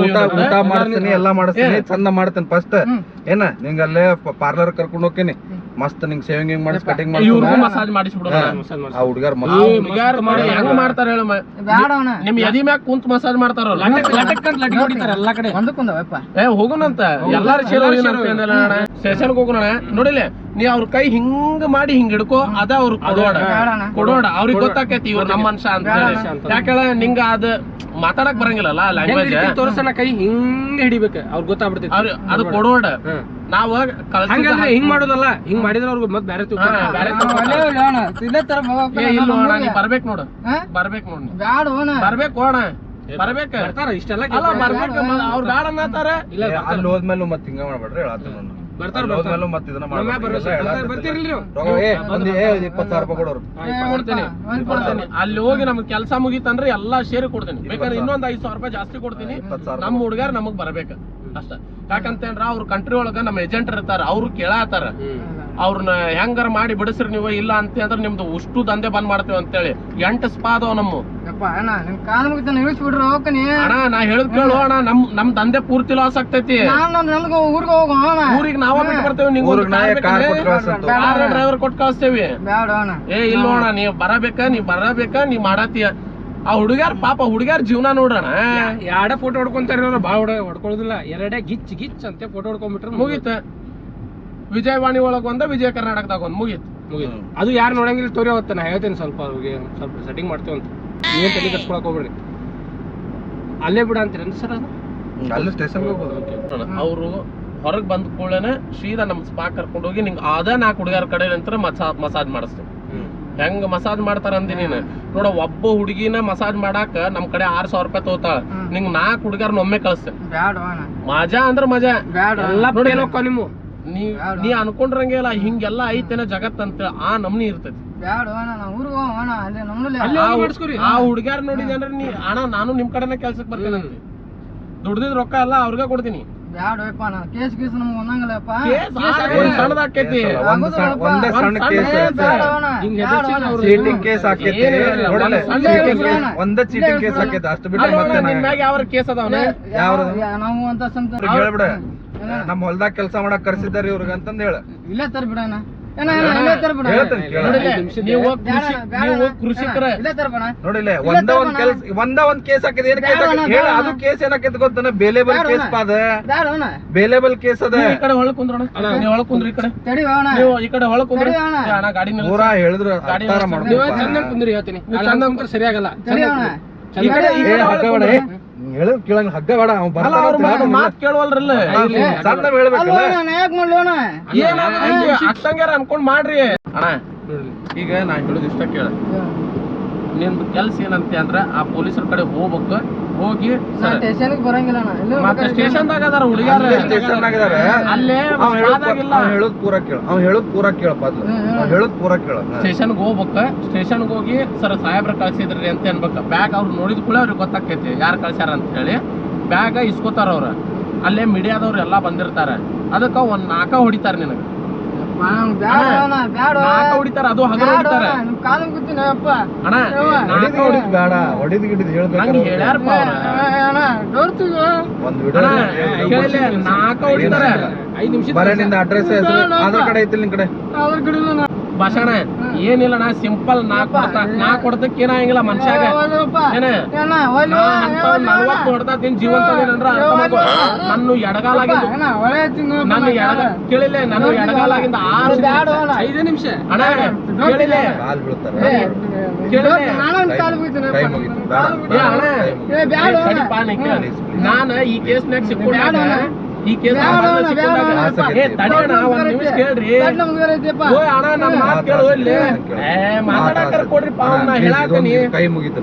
ಊಟ ಊಟ ಮಾಡಿಸ್ತೀನಿ ಎಲ್ಲಾ ಮಾಡಿಸ್ತೀನಿ. ಏ. ಚಂದ ಮಾಡ್ತೇನೆ ಫಸ್ಟ್. ಏನ ನಿಂಗ ಅಲ್ಲೇ ಪಾರ್ಲರ್ ಕರ್ಕೊಂಡು ಹೋಗ್ತೀನಿ. ಮಸ್ತ್ ನಿಂಗ್ ಸೇವಿಂಗ್ ಮಾಡಿಸ್ ಕಟಿಂಗ್ ಇವ್ರಿಗೂ ಮಾಡ್ತೀನಿ ಮಸಾಜ್ ಮಾಡಿಸ್ಬಿಡೋಣ ಮಸಾಜ್. ಆ ಹುಡುಗರ್ ಮಸ್ತ್. ಮಾಡಿ ಹೆಂಗ್ ಮಾಡ್ತಾರ. ಹೇಳ ಬ್ಯಾಡ ಅಣ್ಣ. ನಿಮ್ ಎದಿ ಮ್ಯಾಗ ಕುಂತ ಮಸಾಜ್ ಮಾಡ್ತಾರಲ್ಲ ಲಟಕ್ ಲಟಕ್ ಅಂತ ಲಟಕ್ ಹೊಡಿತಾರೆ ಎಲ್ಲಾ ಕಡೆ. ಒಂದಕ್ಕೊಂದು ಯಪ್ಪ. ಏ ಹೋಗುನಂತ. ಎಲ್ಲಾರು ಸೇರಿ ಎಲ್ಲಾರು ಹೋಗಿನಂತ ಸೇರಿ ಅಂದಲ್ಲ ಅಣ್ಣ. ಸ್ಟೇಷನ್ಗೆ ಹೋಗೋಣ ನೋಡಿಲ್ಲ ನೀ ಅವ್ರ ಕೈ ಹಿಂಗ ಮಾಡಿ ಹಿಂಗ ಹಿಡ್ಕೋ ಅದ ಅವ್ರ ಕೊಡೋಡ. ಕೊಡೋಡ. ಅವ್ರಿಗೆ ಗೊತ್ತಾಕೈತಿ ಇವ್ರ ನಮ್ಮ ಮನುಷ್ಯ ಅಂತ ಯಾಕೆ ಹೇಳಿ. ಯಾಕೇಳ ನಿಂಗ ಅದ ಮಾತಾಡಕ್ ಬರಂಗಿಲ್ಲಲ್ಲ ಲ್ಯಾಂಗ್ವೇಜ್ ಕೈ ಹಿಂಗ ಹಿಡಿಬೇಕು. ಅವ್ರ ಗೊತ್ತಾಗ್ಬಿಡ್ತೈತಿ. ಅವ್ರ ಅದು ಕೊಡೋಡ. ನಾವ ಹಂಗಂದ್ರೆ ಹಿಂಗ್ ಮಾಡೋದಲ್ಲ. ಹಿಂಗ್ ಮಾಡಿದ್ರೆ ಅವ್ರಿಗೆ ಮತ್ ಬೇರೆ ತಿಳ್ಕೊತಾರೆ. ಬರ್ಬೇಕು ನೋಡು? ಬರ್ಬೇಕ್ ನೋಡ್ ಬರ್ಬೇಕು ಅಣ್ಣ. ಬರ್ಬೇಕು. ಇಷ್ಟೆಲ್ಲ ಅಲ್ಲ ಬರ್ಬೇಕು. ಅವ್ರ ಬೇಡ ಅನ್ನತಾರ ಇಲ್ಲ ಅಲ್ಲಿ ಹೋದ್ಮೇಲೆ ಮತ್ತೆ ಹಿಂಗ ಮಾಡ್ಬೇಡ್ರಿ ಹೇಳತ್ತೀನಿ ಬರ್ತಾರ ಅಲ್ಲಿ ಇದನ್ನ ರೂಪಾಯಿ ಕೊಡೋರು. ಕೊಡ್ತೀನಿ. ಹೋಗಿ ನಮ್ಗೆ ಕೆಲಸ ಮುಗೀತಂದ್ರೆ ಎಲ್ಲಾ ಶೇರ್ ಕೊಡ್ತೀನಿ. ಬೇಕಾದ್ರೆ ಇನ್ನೊಂದ್ ಐದ್ ಸಾವಿರ ರೂಪಾಯಿ ಜಾಸ್ತಿ ಕೊಡ್ತೀನಿ. ನಮ್ಮ ಹುಡುಗಾರ ನಮಗ್ ಬರ್ಬೇಕು. ಅಷ್ಟ. ಯಾಕಂತೇನ್ರ ಅವ್ರ ಕಂಟ್ರಿ ಒಳಗ ನಮ್ಮ ಏಜೆಂಟ್ ಇರ್ತಾರ ಅವ್ರು ಕೇಳಾತಾರ. ಅವ್ರನ್ನ ಹೆಂಗಾರ ಮಾಡಿ ಬಿಡಿಸ್ರಿ ನೀವು ಇಲ್ಲ ಅಂತ ಅಂದ್ರೆ ನಿಮ್ದು ಉಷ್ಟು ದಂಧೆ ಬಂದ್ ಮಾಡ್ತೇವೆ ಅಂತೇಳಿ. ಎಂಟು ಸ್ಪಾ ಅದಾವ ನಮ್ಮ. ಯಪ್ಪ ಅಣ್ಣ ನಿನ್ ಕಾಲ್ ಮುಗಿತ ಇಳಿಸ್ಬಿಡ್ರಿ ಹೋಗ್ತೀನಿ. ಅಣ್ಣ ನಾ ಹೇಳದ್ ಕೇಳು ಅಣ್ಣ ನಮ್ ನಮ್ ದಂಧೆ ಪೂರ್ತಿ ಲಾಸ್ ಆಗ್ತೈತಿ. ನಾನು ನಮ್ಗೆ ಊರಿಗೆ ಹೋಗೋ ಅಣ್ಣ. ಊರಿಗೆ ನಾವ ಬಿಟ್ಟು ಬರ್ತೇವೆ ನಿಂಗೆ ಊರಿಗೆ ನಾವೇ ಕಾರ್ ಕೊಟ್ಟು ಕಳ್ಸಂತು ಕಾರ್ ಡ್ರೈವರ್ ಕೊಟ್ಟು ಕಳಿಸ್ತೇವಿ. ಬ್ಯಾಡ ಅಣ್ಣ. ಏ ಇಲ್ಲ ಅಣ್ಣ ನೀ ಬರಬೇಕ ನೀ ಬರಬೇಕ ನೀ ಮಾಡತ್ತೀಯ? ಆ ಹುಡುಗ್ಯಾರ ಪಾಪ ಹುಡುಗ್ಯಾರ ಜೀವನ ನೋಡೋಣ ಎರಡ ಫೋಟೋ ಹೊಡ್ಕೊಂತಾರ ಅವ್ರು ಭಾಳ ಹೊಡ ಹೊಡ್ಕೊಳ್ಳೋದಿಲ್ಲ. ಎರಡೇ ಗಿಚ್ ಗಿಚ್ ಅಂತ ಫೋಟೋ ಹೊಡ್ಕೊಂಡ್ಬಿಟ್ರೆ ಮುಗೀತ. ವಿಜಯವಾಣಿ ಒಳಗ್ ಒಂದ ವಿಜಯ ಕರ್ನಾಟಕದಾಗ ಒಂದ್ ಮುಗೀತ್. ಮುಗೀತು. ಅದು ಯಾರು ನೋಡಂಗಿಲ್ಲ ತೋರಿ ಅವತ್ತ ನಾ ಹೇಳ್ತೇನೆ ಸ್ವಲ್ಪ ಅವ್ರಿಗೆ ಸ್ವಲ್ಪ ಸೆಟ್ಟಿಂಗ್ ಮಾಡ್ತೇವೆ ಅಂತ. ನೀವೇನ್ ತಲೆ ಕಟ್ಕೊಳಕ್ ಹೋಗ್ಬೇಡ್ರಿ. ಅಲ್ಲೇ ಬಿಡ ಅಂತೀರೇನು ಸರ್ ಅದು? ಅಲ್ಲಿ ಸ್ಟೇಷನ್ ಅವರು ಹೊರಗ್ ಬಂದ ಕೂಡಲೇ ಸೀದಾ ನಮ್ ಸ್ಪಾ ಕರ್ಕೊಂಡು ಹೋಗಿ ನಿಂಗೆ ಅದ ನಾಲ್ಕು ಹುಡುಗರ ಕಡೆ ನಂತರ ಮಸಾ ಮಸಾಜ್ ಮಾಡಿಸ್ತೇವೆ ಹೆಂಗ್ ಮಸಾಜ್ ಮಾಡ್ತಾರ ಅಂದಿ ನೀನು? ನೋಡ ಒಬ್ಬ ಹುಡುಗಿನ ಮಸಾಜ್ ಮಾಡಾಕ ನಮ್ ಕಡೆ ಆರ್ ಸಾವಿರ ರೂಪಾಯಿ ತಗೋತಾಳ. ನಿಂಗ್ ನಾಲ್ಕು ಹುಡುಗರ್ನ ಒಮ್ಮೆ ಕಳಿಸ್ತೇವೆ ಬ್ಯಾಡ ಮಜಾ ಅಂದ್ರ ಮಜಾ. ಬ್ಯಾಡ ಎಲ್ಲ ನಿಮ್ಮ ನೀ ನೀ ಅನ್ಕೊಂಡ್ರಂಗೆ ಇಲ್ಲ ಹಿಂಗೆಲ್ಲ ಐತೇನ ಜಗತ್ತಂತ ಆ ನಮ್ನಿ ಇರ್ತೈತಿ. ಬ್ಯಾಡ ನಾ ಊರಿಗೆ ನಮ್ಮಲ್ಲಿ ಅಲ್ಲೇ ಆ ಹೋಗಿ ನೋಡಿ ಮಾಡಿಸ್ಕೊರಿ. ಆ ಹುಡುಗ್ಯಾರ ನೋಡಿದ್ರೆ ನೀ ಅಣ್ಣ ನಾನು ನಿಮ್ ಕಡೆನ ಕೆಲ್ಸಕ್ಕೆ ಬರ್ತೇನೆ ದುಡ್ದಿದ್ ರೊಕ್ಕ ಎಲ್ಲ ಅವ್ರಿಗೆ ಕೊಡ್ತೀನಿ. ಬ್ಯಾಡ ಯಪ್ಪ ನಾ ಕೇಸ್ ಗೀಸ್ ನಮ್ಗೆ ಒಂದಂಗಲ್ಲಪ್ಪ. ಕೇಸ್? ಆಗೋದು ಸಣ್ಣದಾಕೈತಿ ಒಂದು ಸಣ್ಣ ಒಂದೇ ಸಣ್ಣ ಕೇಸ್ ಸಣ್ಣ ಬ್ಯಾಡ ಅಣ್ಣ. ಹಿಂಗ್ ಬ್ಯಾಡ ಹೆದರ್ಸಿ ಅಣ್ಣ. ಅವ್ರು- ಚೀಟಿಂಗ್ ಕೇಸ್ ಹಾಕೈತಿ. ಏನಿಲ್ಲ, ನೋಡಲ್ಲ ಒಂದ್ ಸಣ್ಣ cheating ಕೇಸ್ case- ಒಂದೇ ಚೀಟಿಂಗ್ ಕೇಸ್ ಹಾಕೈತಿ. ಅಷ್ಟು ಬಿಟ್ಟು ಅಲ್ಲ ಮತ್ತೆ ನಿನ್ ಮ್ಯಾಗ ಯಾವ ಕೇಸ್ ಅದಾವನ ಯಾವ- ನಾವು ಅಂತ ಸಂತ ಹೇಳ್ಬಿಡ? ನಮ್ಮ ಹೊಲ್ದಾಗ ಕೆಲಸ ಮಾಡಕ್ ಕರ್ಸಿದ್ದಾರೆ ಇವ್ರಿಗೆ ಅಂತಂದ ಹೇಳ. ಇಲ್ಲ ತರ್ಬಿಡಣ ನೋಡಿಲ್ಲ ಒಂದ ಒಂದ್ ಕೆಲ್ಸ ಒಂದ ಒಂದ್ ಕೇಸ್ ಹಾಕಿದ ಏನ್ ಕೇಸ್ ಹೇಳ ಅದು ಕೇಸ್ ಏನಾಕೈತಿ ಗೊತ್ತನ? Bailable case. ಪಾದ? ಬೇಲೇಬಲ್ ಕೇಸ್ ಅದ? ಈ ಕಡೆ ಹೊಳಕ್ ಕುಂದ್ರೋಣ ನೀವು ಹೊಳಕ್ ಕುಂದ್ರಿ ಈ ಕಡೆ. ತಡಿ ಅಣ್ಣ. ನೀವು ಈ ಕಡೆ ಹೊಳಕ್ ಕುಂದ್ರಿ. ಅಣ್ಣ. ಗಾಡಿ ನಿಲ್ಸಿ. ಪೂರಾ ಹೇಳಿದ್ರ ಅರ್ಥ ಚಂದ ಕುಂದ್ರಿ ಹೇಳ್ತೀನಿ. ಚಂದ ಸರಿಯಾಗಲ್ಲ. ಕಡೆ ಈ ಕಡೆ ಹೇಳದ್ ಕೇಳಂಗ್ ಹಗ್ಗ ಬೇಡ ಅವ್ನ್ ಅಲ್ಲ ಅವ್ರ ಬರ್ತಾನ ಮಾತ್ ಕೇಳುವಲ್ರಲ್ಲ? ಸಣ್ಣ ಹೇಳ್ಬೇಕಲ್ಲ ಯಾಕೆ ಏನಾಗ ಅಷ್ಟಂಗ್ಯಾರ ಅನ್ಕೊಂಡ್ ಮಾಡ್ರಿ. ಅಣ್ಣ ಈಗ ನಾ ಹೇಳುದು ಇಷ್ಟ ಕೇಳ. ನಿಮ್ದು ಕೆಲ್ಸ ಏನಂತೆ ಅಂದ್ರ ಆ ಪೊಲೀಸರ ಕಡೆ ಹೋಗ್ಬೇಕು. ಹೋಗಿ ಸರ್ ಸ್ಟೇಷನ್ಗೆ ಬರಂಗಿಲ್ಲ ಅಣ್ಣ. ಮತ್ತೆ ಸ್ಟೇಷನ್ದಾಗ ಅದಾರ ಹುಡುಗ್ಯಾರ? ಸ್ಟೇಷನ್ ಆಗಿದಾರೆ ಅಲ್ಲೇ ಅವ್ ಹೇಳೋದ್ ಸ್ಪಾದಾಗಿಲ್ಲ. ಅವ್ ಹೇಳೋದ್ ಪೂರ ಕೇಳ. ಅವ್ ಹೇಳೋದ್ ಪೂರ ಕೇಳಪ್ಪ ಅದು. ಅವ್ ಹೇಳೋದ್ ಪೂರ ಕೇಳ. ಸ್ಟೇಷನ್ಗೆ ಹೋಗ್ಬೇಕ. ಸ್ಟೇಷನ್ಗೆ ಹೋಗಿ ಸರ್ ಸಾಹೇಬ್ರ ಕಳ್ಸಿದ್ರಿ ಅಂತ ಅನ್ಬೇಕ. ಬ್ಯಾಗ್ ಅವ್ರು ನೋಡಿದ ಕೂಡ ಅವ್ರಿಗೆ ಗೊತ್ತಾಕೈತಿ ಯಾರು ಕಳ್ಸ್ಯಾರ? ಅಂತ ಹೇಳಿ ಬ್ಯಾಗ ಇಸ್ಕೋತಾರ ಅವ್ರ. ಅಲ್ಲೇ ಮೀಡಿಯಾದವ್ರು ಎಲ್ಲಾ ಬಂದಿರ್ತಾರೆ. ಅದಕ್ಕ ಒಂದ್ ನಾಕ ಹೊಡಿತಾರ ನಿನಗ. ಹೊಡಿತಾರ ಅದು ಹೊಡಿತಾರ. ಅಣ್ಣ, ನಾಕ ಹೊಡಿದ್ ಹೊಡಿ ಬೇಡ ಹೊಡಿದ್ ಗಿಡಿದ್ ಹೇಳ್ಬೇಕು ಹೇಳ್ಯಾರಪ್ಪ ನಾಕ ಹೊಡಿತಾರ. ಐದ್ ನಿಮಿಷ ಬರೇ ನಿಂದ ಅಡ್ರೆಸ್ ಹೆಸರು ಕಡೆ ಐತಿ ನಿನ್ ಕಡೆ. ಅದ್ರ. ಭಾಷಣ. ಏನಿಲ್ಲ ನಾ ಸಿಂಪಲ್ ನಾ ಕೊಡ್ತಾ ನಾ ಕೊಡ್ತಕ್ ಏನಾಗಿಲ್ಲ ಮನುಷ್ಯಾಗ. ಏನ? ನಲ್ವತ್ತು. ಹೊಡ್ತಾ ತಿನ್ ಜೀವಂತ ಅದೇನಂದ್ರ ಅರ್ಥ ಮಾಡ್ಕೊ. ನನ್ನ ಎಡಗಾಲಾಗಿದ್ದು. ತಿಂಗಳು ನನ್ನ ಎಡಗ ಕೇಳಿಲ್ಲ ನನ್ನ ಎಡಗಾಲಾಗಿಂದ ಆರು. ಐದೇ ನಿಮಿಷ. ಅಣ್ಣ ಕೇಳಿಲ್ಲ? ಅಣ್ಣ. ನಾನ ಈ ಕೇಸ್ನಾಗ ಅಣ್ಣ. ಈ ಕೇಸ್ ಅಣ್ಣ, ಕೇಳ್ರಿ. ಮಾತು ಕೇಳು ಇಲ್ಲಿ. ಮಾತಾಡಕರ ಕೊಡ್ರಿ ಕೈ ಮುಗಿತು.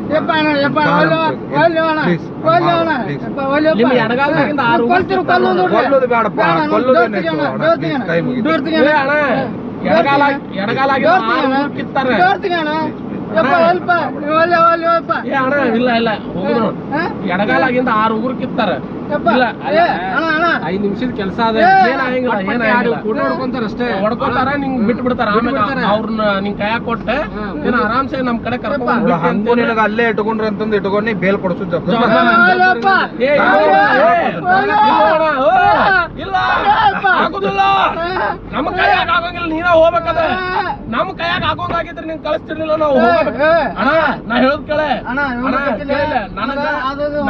ಎಡಗಾಲ? ಎಡಗಾಲಾಗಿಂದ ಆರು ಉಗುರು ಕಿತ್ತಾರ ಯಪ್ಪ, ಅಣ್ಣ, ಅಣ್ಣ. ಐದ್ ನಿಮಿಷದ ಕೆಲಸ ಅದ. ಫೋಟೋ ಹೊಡ್ಕೊಂತಾರ ಅಷ್ಟೇ. ಹೊಡ್ಕೋತಾರ ನಿಂಗ್ ಬಿಟ್ಟು ಬಿಡ್ತಾರ ಆಮೇಲೆ. ಅವ್ರನ್ನ ನಿಂಗ್ ಕೈಯಾಗ ಕೊಟ್ಟೆ. ನೀನ್ ಆರಾಮ್ಸೆ ನಮ್ ಕಡೆ ಕರ್ಕೊಂಡು ನಿನಗ ಅಲ್ಲೇ ಇಟ್ಕೊಂಡ್ರ ಅಂತಂದು ಇಟ್ಕೊಂಡಿ ಬೇಲ್ ಕೊಡ್ಸು ಇಲ್ಲ ಆಗುದಿಲ್ಲ. ನಮ್ಮ ಕೈಯಾಗ ಆಗೋಂಗಿಲ್ಲ ನೀನ ಹೋಗ್ಬೇಕದ ನಮ್ ಕೈಯಾಗ ಆಗೋಂಗಾಗಿದ್ರೆ ನೀನು ಕಳಿಸ್ತಿರ್ಲಿಲ್ಲ ನಾವು ಹೋಗ್ಬೇಕು. ಅಣ್ಣ ನಾ ಹೇಳದ್ ಕೇಳೆ. ಕೇಳಿಲ್ಲ. ನನಗ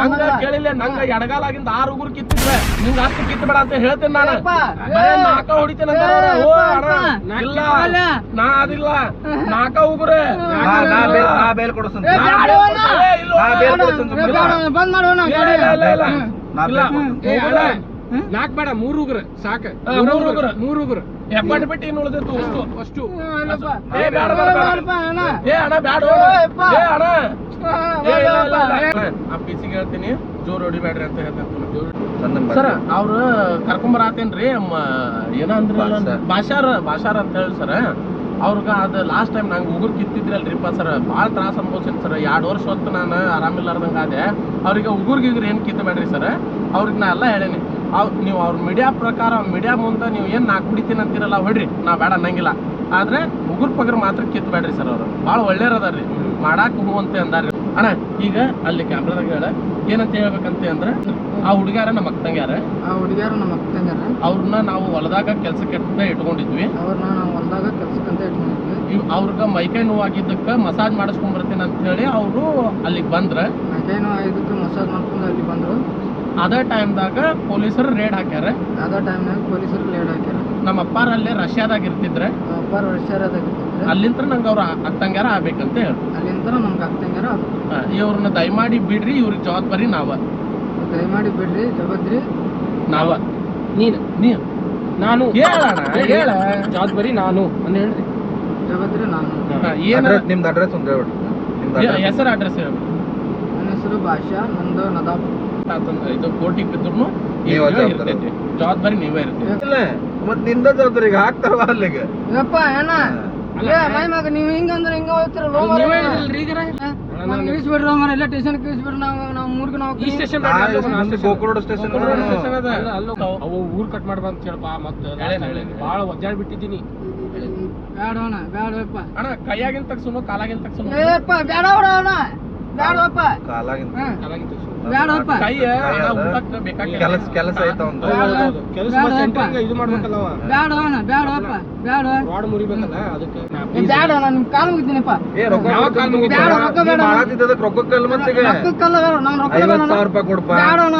ನಂಗ. ಕೇಳಿಲ್ಲ ನಂಗ ಎಡಗಾಲಾಗಿಂದ ಆರು ಉಗುರು ಕಿತ್ತಿದ್ರೆ ನಿಂಗ ಅಷ್ಟು ಕಿತ್ತಬೇಡ ಅಂತ ಹೇಳ್ತೇನೆ ನಾನು. ನಾಕ ಹೊಡಿತೇನೆ ಅಂತ ಇಲ್ಲ. ನಾ ಅದಿಲ್ಲ. ನಾಕ ಉಗುರೆ. ನಾ ನಾ ಬೇಲ್ ಅಣ್ಣ, ಬಂದ್ ಮಾಡೋಣ ಇಲ್ಲ, ಇಲ್ಲ, ಇಲ್ಲ, ಇಲ್ಲ. ನಾ ಇಲ್ಲ. ಏ, ಅಣ್ಣಾ. ಅಣ್ಣ. ನಾಕ್ ಬೇಡ ಮೂರು ಉಗ್ರ. ಸಾಕ. ಮೂರು ಉಗ್ರ. ಮೂರ್ ಉಗ್ರ. ಎಪ್ಪಟ್ಟು ಬಿಟ್ಟು ಇನ್ನು ಉಳಿದಿತ್ತು ಅಷ್ಟು. ಅಷ್ಟು. ಏ, ಬ್ಯಾಡ, ಬೇಡ ಬ್ಯಾಡ, ಏ ಅಣ್ಣ ಬ್ಯಾಡ. ಏ ಅಣ್ಣ. ಆ, ಪೀಸಿಗೆ ಹೇಳ್ತೀನಿ ಜೋರ್ ಹೊಡಿಬೇಡ್ರಿ ಅಂತ ಹೇಳ್ತೀನಿ. ಸರ್ ಅವ್ರು ಕರ್ಕೊಂಬರಾತೇನ್ರಿ ಏನ ಭಾಷಾ. ಭಾಷಾರ ಭಾಷಾರ ಅಂತ ಹೇಳಿ ಸರ್ ಅವ್ರಿಗೆ ಅದ ಲಾಸ್ಟ್ ಟೈಮ್ ನಂಗೆ ಉಗುರು ಕಿತ್ತಿದ್ರಲ್ರಿಪ್ಪ ಸರ್ ಭಾಳ ತ್ರಾಸ ಅನ್ಭವಿಸಿನಿ ಸರ್ ಎರಡು ವರ್ಷ ಹೊತ್ತು ನಾನು ಆರಾಮಿಲ್ಲಾರ್ದಂಗೆ ಆದೆ. ಅವ್ರಿಗೆ ಉಗುರು ಗಿಗುರು ಏನು ಕಿತ್ತಬೇಡ್ರಿ ಸರ್? ಅವ್ರಿಗೆ ನಾ ಎಲ್ಲ ಹೇಳೇನಿ. ಅವ್ ನೀವು ಅವ್ರ ಮೀಡಿಯಾ ಪ್ರಕಾರ ಮೀಡಿಯಾ ಮುಂದೆ ನೀವು ಏನು ನಾಲ್ಕು ಬಿಡ್ತೀನಿ ಅಂತೀರಲ್ಲ ಹೊಡ್ರಿ ನಾ ಬೇಡ ಅನ್ನಂಗಿಲ್ಲ. ಆದ್ರೆ ಉಗುರು ಪಗರ್ ಮಾತ್ರ ಕಿತ್ತಬೇಡ್ರಿ ಸರ್ ಅವರು. ಭಾಳ ಒಳ್ಳೇರದಾರ್ರಿ ಮಾಡಾಕ ಹೂ ಅಂತ ಅಂದಾರ್ರಿ. ಅಣ್ಣ ಈಗ ಅಲ್ಲಿ ಕ್ಯಾಮ್ರಾದಾಗ ಹೇಳ ಏನಂತ ಹೇಳ್ಬೇಕಂತ ಅಂದ್ರೆ ಆ ಹುಡುಗ್ಯಾರ ನಮ್ಮ ಅಕ್ಕಂಗ್ಯಾರ ಆ ಹುಡುಗಾರ ನಮ್ಮ ಅಕ್ಕಂಗಾರ ಅವ್ರನ್ನ ನಾವು ಹೊಲದಾಗ ಕೆಲ್ಸಕ್ಕೆ ಅಂತ ಇಟ್ಕೊಂಡಿದ್ವಿ. ಅವ್ರನ್ನ ನಾವು ಹೊಲ್ದಾಗ ಕೆಲ್ಸಕ್ಕಂತ ಇಟ್ಕೊಂಡಿದ್ವಿ. ಇವ್ ಅವ್ರಿಗೆ ಮೈಕೈ ನೋವಾಗಿದ್ದಕ್ಕೆ ಮಸಾಜ್ ಮಾಡಿಸ್ಕೊಂಡ್ ಬರ್ತೀನಿ ಅಂತ ಹೇಳಿ ಅವರು ಅಲ್ಲಿಗೆ ಬಂದ್ರ. ಮೈಕೈ ಇದಕ್ಕೆ ಮಸಾಜ್ ಮಾಡ್ಕೊಂಡು ಅಲ್ಲಿ ಬಂದರು. ಅದೇ ಟೈಮ್ದಾಗ ಪೊಲೀಸರು ರೇಡ್ ಹಾಕ್ಯಾರ. ಅದೇ ಟೈಮ್ನಾಗ ಪೊಲೀಸರು ರೇಡ್ ಹಾಕ್ಯಾರ. ನಮ್ಮ ಅಪ್ಪಾರ ಅಲ್ಲೇ ರಷ್ಯಾದಾಗ ಇರ್ತಿದ್ರೆ. ಒಬ್ಬರು ವರ್ಷದಾಗಿರ್ತಿದ್ರೆ ಅಲ್ಲಿಂತ್ರ ನಂಗೆ ಅವ್ರ ಅತ್ತಂಗ್ಯಾರ ಆಗ್ಬೇಕಂತ ಹೇಳಿ ಅಲ್ಲಿಂದ ನಮ್ಗೆ ಅದು ಇವ್ರನ್ನ ದಯಮಾಡಿ ಬಿಡ್ರಿ ಇವ್ರಿಗೆ ಜವಾಬ್ದಾರಿ ನಾವ. ದಯಮಾಡಿ ಬಿಡ್ರಿ ಜವಾಬ್ದಾರಿ ನಾವ. ನೀನು ನೀ ನಾನು. ಹೇಳಣ್ಣ ಹೇಳ ಜವಾಬ್ದಾರಿ ನಾನು ಅಂತ ಹೇಳ್ರಿ. ಜವಾಬ್ದಾರಿ ನಾನು. ಏನು ನಿಮ್ದು ಅಡ್ರೆಸ್ ಒಂದು ಹೇಳ್ಬಿಡಿ. ನಿಮ್ದು. ಹೆಸರು ಅಡ್ರೆಸ್ ಹೇಳ್ಬಿಡಿ. ನನ್ನ ಹೆಸರು ಭಾಷಾ ನಂದು ನದಾಪ್ ಇದು ಕೋಟಿಗೆ ಬಿದ್ರು ನೀವ್ ಜವಾಬ್ದಾರಿ. ಇರ್ತೈತಿ. ಜವಾಬ್ದಾರಿ ನೀವೇ ಇರ್ತೀವಿ ಮತ್ತೆ ಮತ್ನಿಂದ ಜವಾಬ್ದಾರಿ ಈಗ ಹಾಕ್ತಾರಲ್ಲ ಅಲ್ಲಿಗೆ. ಏನಪ್ಪ ಏನ? ಮೈ ಮಗ ನೀವು ಹಿಂಗಂದ್ರೆ ಹಿಂಗ ಹೋಗ್ತಿರಲ್ಲ ನೀವೇ ಹೇಳಿದ್ರಲ್ರಿ ಈಗಾರ? ಇಳಿಸ್ಬಿಡ್ರಿ ಮರ ಎಲ್ಲ ಸ್ಟೇಷನ್ ಇಳಿಸ್ಬಿಡ್ರಿ ನಾವು ನಾವು ಮೂರ್ಗೆ ನಾವು ಈ ಸ್ಟೇಷನ್ ಗೋಕುಲ್ ಸ್ಟೇಷನ್ ಸ್ಟೇಷನ್ ಅದ. ಅವು ಊರ್ ಕಟ್ ಮಾಡ್ಬಾ ಅಂತ ಹೇಳಪ್ಪ ಮತ್ತೆ. ಭಾಳ ಒಜ್ಜಾಡ್ ಬಿಟ್ಟಿದ್ದೀನಿ. ಬೇಡವಣ ಬೇಡ ಅಣ್ಣ ಕೈಯಾಗಿನ ತಗ್ಸುನು ಕಾಲಾಗಿನ ತಗ್ಸುನು ಬೇಡ ಬೇಡವಣ ಬೇಡವಪ್ಪ ಕಾಲಾಗಿಂದ. ಅಣ್ಣ ಬೇಕಾಗಿ ಕೆಲಸ ಕೆಲಸ ಐತ ಒಂದು ಕೆಲಸ ಬೇಡ, ಸೆಂಟ್ರಿಂಗ್ ಬೇಡ. ಇದು ಮಾಡ್ಬೇಕಲ್ಲ ಅವ ಅಣ್ಣ ಬೇಡವಪ್ಪ ಬೇಡ ರಾಡ್ ಮುರಿಬೇಕಲ್ಲ ಅದಕ್ಕೆ. ಬೇಡವಣ ನಿಮ್ ಕಾಲು ಮುಗಿದ್ದೀನಪ್ಪ ಏ ರೊಕ್ಕ ಯಾವ ಕಾಲ್ ಮುಗಿತು? ಬೇಡ, ರೊಕ್ಕ ರೊಕ್ಕಕ್ಕಲ್ಲ ಮತ್ತೀಗ? ರೊಕ್ಕಕ್ಕಲ್ಲ ಬೇಡ ನಾನು ರೊಕ್ಕ ಬೇಡ ರೂಪಾಯಿ ಕೊಡ್ಪ. ಬೇಡವಣ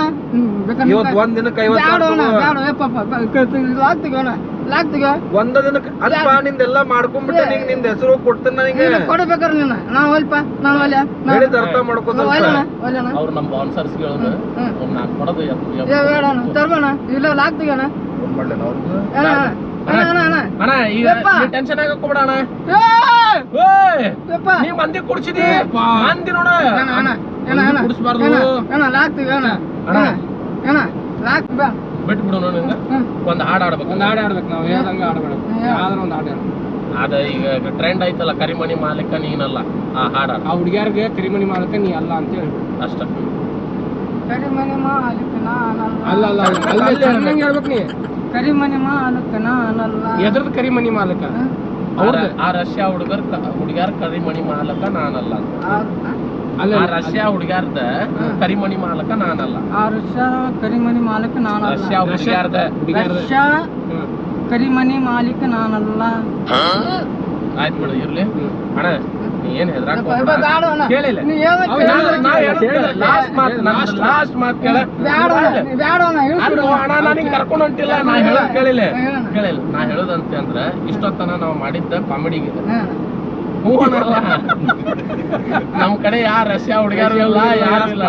ಇವತ್ತು ಒಂದ್ ದಿನಕ್ಕೆ ಐವತ್ತು ಸಾವಿರ. ತಗೋ. ಲಾಕ್ ತೆಗೋಣ ಲಾಕ್ ತೆಗೋ ಒಂದ ದಿನಕ್ಕೆ ಅಲ್ಪ ನಿಂದೆಲ್ಲ ಮಾಡ್ಕೊಂಡ್ಬಿಟ್ಟೆ ನಿಂಗೆ ನಿಂದ ಹೆಸರು ಕೊಡ್ತೇನೆ ನನಗೆ ನೀನು ಕೊಡ್ಬೇಕಾರ ನೀನು ನಾನು ಒಲ್ಪ ನಾನು ಒಲ್ಯ ಹೇಳಿದ ಅರ್ಥ ಮಾಡ್ಕೋ ಸ್ವಲ್ಪ. ಒಲ್ಯಣ ಒಲ್ಯಣ ಅವ್ರು ನಮ್ಮ ಬಾನ್ಸರ್ಸ್ ಹೇಳೋದು ಹ್ಮ್. ಅವ್ರು ನಾಲ್ಕು ಕೊಡೋದು ಎತ್ತು- ಏ ಎತ್ತು- ಬೇಡಣ ತರ್ಬೇಣ ಇಲ್ಲ ಲಾಕ್ ತೆಗೋಣ ಫೋನ್ ಮಾಡ್ಲೇನ ಅವ್ರಿಗೆ ಅಣ್ಣ ಅಣ್ಣ ಅಣ್ಣ ಅಣ್ಣ ಅಣ್ಣ. ಈಗ ಯಪ್ಪ. ಟೆನ್ಷನ್ ಅಣ್ಣ. ಏಯ್! ಓಯ್ ಯಪ್ಪ. ನೀ ಮಂದಿ ಕುಡ್ಸಿದಿ. ಮಂದಿ ನೋಡ ಅಣ್ಣ ಅಣ್ಣ ಅಣ್ಣ ಅಣ್ಣ ಕುಡಿಸ್ಬಾರ್ದು. ಅಣ್ಣ ಅಣ್ಣ ಲಾಕ್ ತೆಗೋ ಅಣ್ಣ ಅಣ್ಣ. ಅಣ್ಣ. ಅಣ್ಣ ಲಾಕ್ ಬಾ ಬಿಟ್ಬಿಡು ಹ್ಮ್. ಒಂದ್ ಹಾಡು ಆಡ್ಬೇಕು ಒಂದು ಹಾಡು ಆಡ್ಬೇಕು ನಾವು ಹೇಳ್ದಂಗೆ ಆಡ್ಬೇಡ ಯಾವ್ದಾರ ಒಂದ್ ಹಾಡು ಆಡ್ಬೇಕು. ಅದ ಈಗ ಟ್ರೆಂಡ್ ಐತಲ್ಲ ಕರಿಮಣಿ ಮಾಲೀಕ ನೀನಲ್ಲ. ಆ ಹಾಡ ಆಡ ಆ ಹುಡುಗಿಯರಿಗೆ ಕರಿಮಣಿ ಮಾಲೀಕ ನೀ ಅಲ್ಲ ಅಂತ ಹೇಳ್ಬೇಕು. ಅಷ್ಟ. ಕರಿಮಣಿ ಮಾಲೀಕ ಅಲ್ಲ ಅಲ್ಲ ಅಲ್ಲ ಹೇಳ್ಬೇಕು. ನೀ? ಕರಿಮನೆ ಮಾಲೀಕ ನಾನಲ್ಲ. ಎದ್ರದ್ ಕರಿಮಣಿ ಮಾಲಕ? ಆ ರಷ್ಯಾ ಹುಡುಗರ್ ಹುಡುಗಿಯರ್ ಕರಿಮಣಿ ಮಾಲಕ ನಾನಲ್ಲ ಅಂತ. ಅಲ್ಲ ಆ ರಷ್ಯಾ ಹುಡುಗ್ಯಾರ್ದ ಕರಿಮಣಿ ಮಾಲಕ ನಾನಲ್ಲ. ಆ ರಷ್ಯಾ ಕರಿಮನಿ ಮಾಲಕ ನಾನಲ್ಲ. ರಷ್ಯಾ ಹುಡುಗ್ಯಾರ್ದ ರಷ್ಯಾ ಹ್ಮ್. ಕರಿಮನಿ ಮಾಲೀಕ ನಾನಲ್ಲ. ಆಯ್ತು ಬಿಡು ಇರ್ಲಿ. ಅಣ್ಣ ನೀ ಏನ್ ಹೆದ್ರಾಕ್. ಕೇಳಿಲ್ಲ. ಲಾಸ್ಟ್ ಮಾತು. ಲಾಸ್ಟ್ ಮಾತು ಕೇಳ. ಅಣ್ಣ, ಕರ್ಕೊಂಡು ಹೊಂಟಿಲ್ಲ. ನಾ ಹೇಳೋದ್ ಕೇಳಿಲ್ಲ. ನಾ ಹೇಳೋದಂತೆ ಅಂದ್ರೆ ಇಷ್ಟೊತ್ತನ ನಾವು ಮಾಡಿದ್ದ ಕಾಮಿಡಿಗೆ ಅನ್ನಲ್ಲ ನಮ್ ಕಡೆ ಯಾರ ರಷ್ಯಾ ಹುಡುಗಿಯರು ಇಲ್ಲ ಯಾರು ಇಲ್ಲ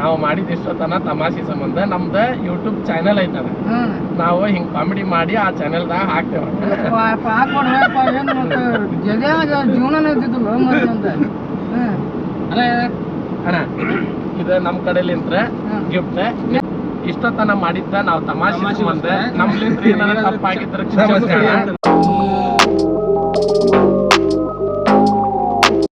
ನಾವು ಮಾಡಿದ ಇಷ್ಟೊತ್ತನ ತಮಾಷೆ ಸಂಬಂಧ. ನಮ್ದ ಯೂಟ್ಯೂಬ್ ಚಾನೆಲ್ ಐತದ. ನಾವು ಹಿಂಗ್ ಕಾಮಿಡಿ ಮಾಡಿ ಆ ಚಾನೆಲ್ದಾಗ ಹಾಕ್ತೇವ. ಅಣ್ಣ ಇದು ನಮ್ ಕಡೆಲಿಂತ್ರ. ಗಿಫ್ಟ್ ಇಷ್ಟೊತ್ತನ ಮಾಡಿದ್ದ ನಾವು ತಮಾಷೆ ಸಂಬಂಧ. ನಮ್ಲಿಂತ್ರ ಏನಾರ ತಪ್ಪಾಗಿದ್ರೆ.